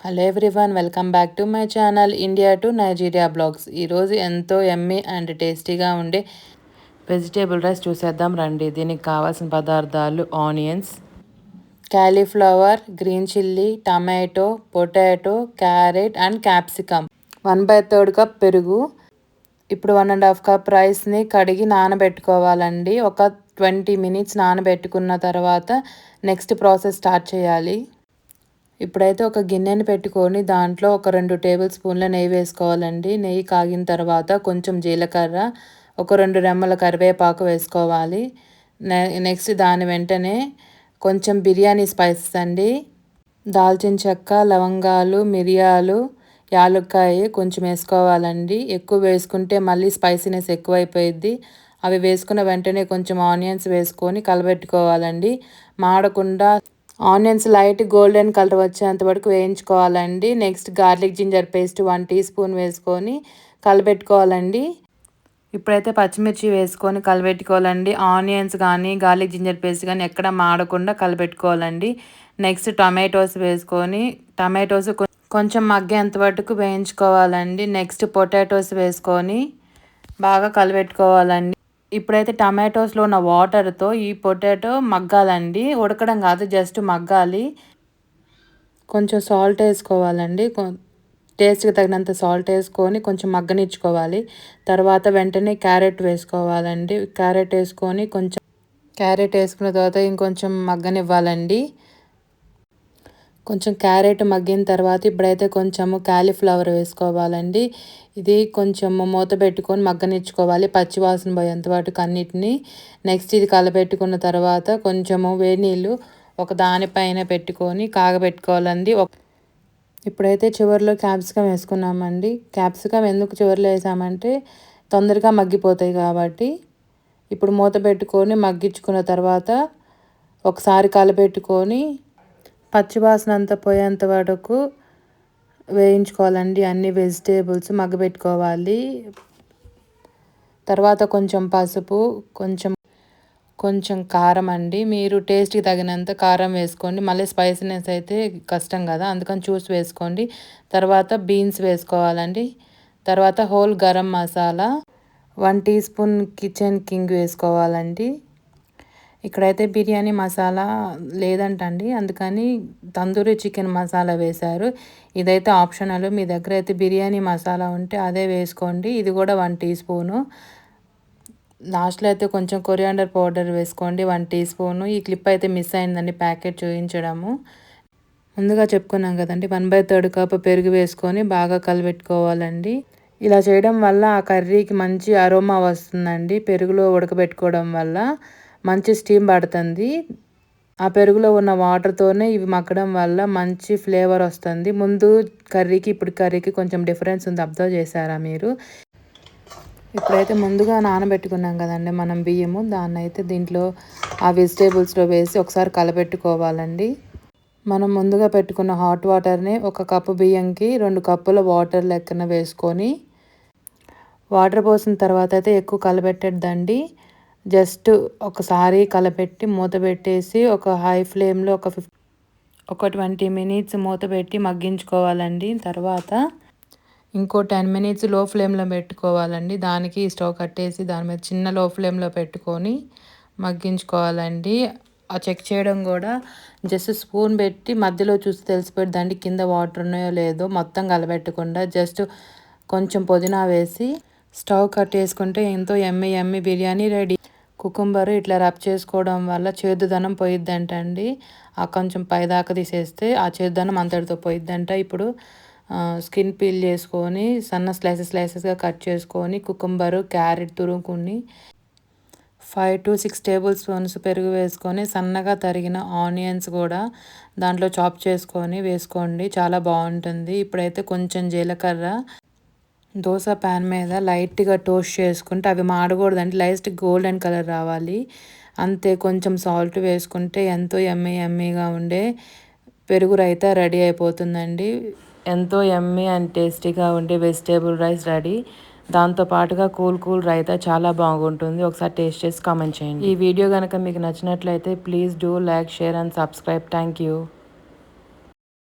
Hello everyone welcome back to my channel India to Nigeria blogs ఈరోజు ఎంతో Emmy and టేస్టీగా ఉండే vegetable rice చూసేద్దాం రండి. దీనికి కావాల్సిన పదార్థాలు onions cauliflower green chilli tomato potato carrot and capsicum one by third cup పెరుగు. ఇప్పుడు వన్ అండ్ హాఫ్ కప్ రైస్ని కడిగి నానబెట్టుకోవాలండి. ఒక ట్వంటీ మినిట్స్ నానబెట్టుకున్న తర్వాత నెక్స్ట్ ప్రాసెస్ స్టార్ట్ చేయాలి. ఇప్పుడైతే ఒక గిన్నెని పెట్టుకొని దాంట్లో ఒక రెండు టేబుల్ స్పూన్ల నెయ్యి వేసుకోవాలండి. నెయ్యి కాగిన తర్వాత కొంచెం జీలకర్ర ఒక రెండు రెమ్మల కరివేపాకు వేసుకోవాలి. నెక్స్ట్ దాని వెంటనే కొంచెం బిర్యానీ స్పైసెస్ అండి. దాల్చిన చెక్క లవంగాలు మిరియాలు యాలక్కాయ కొంచెం వేసుకోవాలండి. ఎక్కువ వేసుకుంటే మళ్ళీ స్పైసీనెస్ ఎక్కువైపోయిద్ది. అవి వేసుకున్న వెంటనే కొంచెం ఆనియన్స్ వేసుకొని కలబెట్టుకోవాలండి. మాడకుండా ఆనియన్స్ లైట్ గోల్డెన్ కలర్ వచ్చేంత వరకు వేయించుకోవాలండి. Next garlic ginger paste one teaspoon వేసుకొని కలబెట్టుకోవాలండి. ఇప్పుడైతే పచ్చిమిర్చి వేసుకొని కలబెట్టుకోవాలండి. ఆనియన్స్ కానీ గార్లిక్ జింజర్ పేస్ట్ కానీ ఎక్కడ మాడకుండా కలబెట్టుకోవాలండి. నెక్స్ట్ టమాటోస్ వేసుకొని టమాటోస్ కొంచెం మగ్గేంత వరకు వేయించుకోవాలండి. నెక్స్ట్ పొటాటోస్ వేసుకొని బాగా కలబెట్టుకోవాలండి. ఇప్పుడైతే టమాటోస్లో ఉన్న వాటర్తో ఈ పొటాటో మగ్గాలండి. ఉడకడం కాదు జస్ట్ మగ్గాలి. కొంచెం సాల్ట్ వేసుకోవాలండి. టేస్ట్కి తగినంత సాల్ట్ వేసుకొని కొంచెం మగ్గనిచ్చుకోవాలి. తర్వాత వెంటనే క్యారెట్ వేసుకోవాలండి. క్యారెట్ వేసుకొని కొంచెం క్యారెట్ వేసుకున్న తర్వాత ఇంకొంచెం మగ్గనివ్వాలండి. కొంచెం క్యారెట్ మగ్గిన తర్వాత ఇప్పుడైతే కొంచెము క్యాలీఫ్లవర్ వేసుకోవాలండి. ఇది కొంచెం మూత పెట్టుకొని మగ్గనిచ్చుకోవాలి పచ్చివాసన పోయేంత వాటికి అన్నిటిని. నెక్స్ట్ ఇది కలపెట్టుకున్న తర్వాత కొంచెము వేడి నీళ్ళు ఒక దానిపైన పెట్టుకొని కాగబెట్టుకోవాలండి. ఇప్పుడైతే చివరిలో క్యాప్సికమ్ వేసుకున్నామండి. క్యాప్సికం ఎందుకు చివరిలో వేసామంటే తొందరగా మగ్గిపోతాయి కాబట్టి. ఇప్పుడు మూత పెట్టుకొని మగ్గించుకున్న తర్వాత ఒకసారి కలపెట్టుకొని పచ్చివాసన అంతా పోయేంత వరకు వేయించుకోవాలండి. అన్ని వెజిటేబుల్స్ మగ్గబెట్టుకోవాలి. తర్వాత కొంచెం పసుపు కొంచెం కొంచెం కారం అండి. మీరు టేస్ట్కి తగినంత కారం వేసుకోండి. మళ్ళీ స్పైసీనెస్ అయితే కష్టం కదా. అందుకని చూసి వేసుకోండి. తర్వాత బీన్స్ వేసుకోవాలండి. తర్వాత whole garam masala one teaspoon kitchen king వేసుకోవాలండి. ఇక్కడైతే బిర్యానీ మసాలా లేదంటండి. అందుకని తందూరి చికెన్ మసాలా వేశారు. ఇదైతే ఆప్షనల్. మీ దగ్గర అయితే బిర్యానీ మసాలా ఉంటే అదే వేసుకోండి. ఇది కూడా వన్ టీ స్పూను. లాస్ట్లో అయితే కొంచెం కొరియాండర్ పౌడర్ వేసుకోండి వన్ టీ స్పూను. ఈ క్లిప్ అయితే మిస్ అయిందండి ప్యాకెట్ చూపించడము ముందుగా చెప్పుకున్నాం కదండి వన్ బై థర్డ్ కప్ పెరుగు వేసుకొని బాగా కలిపెట్టుకోవాలండి ఇలా చేయడం వల్ల ఆ కర్రీకి మంచి అరోమా వస్తుందండి పెరుగులో ఉడకబెట్టుకోవడం వల్ల. మంచి స్టీమ్ పడుతుంది. ఆ పెరుగులో ఉన్న వాటర్తోనే ఇవి మగ్గడం వల్ల మంచి ఫ్లేవర్ వస్తుంది. ముందు కర్రీకి ఇప్పుడు కర్రీకి కొంచెం డిఫరెన్స్ ఉంది. అబ్జర్వ్ చేశారా మీరు? ఇప్పుడైతే ముందుగా నానబెట్టుకున్నాం కదండి మనం బియ్యము. దాన్ని అయితే దీంట్లో ఆ వెజిటేబుల్స్లో వేసి ఒకసారి కలపెట్టుకోవాలండి మనం ముందుగా పెట్టుకున్న హాట్ వాటర్ని ఒక కప్పు బియ్యంకి రెండు కప్పుల వాటర్ లెక్కన వేసుకొని వాటర్ పోసిన తర్వాత అయితే ఎక్కువ కలబెట్టద్దండి. జస్ట్ ఒకసారి కలపెట్టి మూత పెట్టేసి ఒక హై ఫ్లేమ్లో ఒక ఫిఫ్ ఒక ట్వంటీ మినిట్స్ మూత పెట్టి మగ్గించుకోవాలండి. తర్వాత ఇంకో టెన్ మినిట్స్లో ఫ్లేమ్లో పెట్టుకోవాలండి. దానికి స్టవ్ కట్టేసి దాని మీద చిన్న లో ఫ్లేమ్లో పెట్టుకొని మగ్గించుకోవాలండి. ఆ చెక్ చేయడం కూడా జస్ట్ స్పూన్ పెట్టి మధ్యలో చూసి తెలిసిపోయిందండి కింద వాటర్ ఉన్నాయో లేదో. మొత్తం కలబెట్టకుండా జస్ట్ కొంచెం పుదీనా వేసి స్టవ్ కట్టేసుకుంటే ఎంతో ఎమ్మి ఎమ్మి బిర్యానీ రెడీ. కుకుంబర్ ఇట్లా రబ్ చేసుకోవడం వల్ల చేదుదనం పోయిద్దంటండి ఆ కొంచెం పైదాకా తీసేస్తే ఆ చేదుదనం అంతటితో పోయిద్దంట. ఇప్పుడు స్కిన్ పీల్ చేసుకొని సన్న స్లైసెస్ స్లైసెస్గా కట్ చేసుకొని కుకుంబరు క్యారెట్ తురుముకుని five to six tablespoons పెరుగు వేసుకొని సన్నగా తరిగిన ఆనియన్స్ కూడా దాంట్లో చాప్ చేసుకొని వేసుకోండి. చాలా బాగుంటుంది. ఇప్పుడైతే కొంచెం జీలకర్ర దోశ ప్యాన్ మీద లైట్గా టోస్ట్ చేసుకుంటే అవి మాడకూడదండి. లైట్ గోల్డెన్ కలర్ రావాలి. అంతే కొంచెం సాల్ట్ వేసుకుంటే ఎంతో ఎమ్మీ ఎమ్మీగా ఉండే పెరుగు రైతా రెడీ అయిపోతుందండి. ఎంతో ఎమ్మీ అండ్ టేస్టీగా ఉండే వెజిటేబుల్ రైస్ రెడీ. దాంతో పాటుగా కూల్ కూల్ రైతా చాలా బాగుంటుంది. ఒకసారి టేస్ట్ చేసి కామెంట్ చేయండి. ఈ వీడియో కనుక మీకు నచ్చినట్లయితే please do like share and subscribe thank you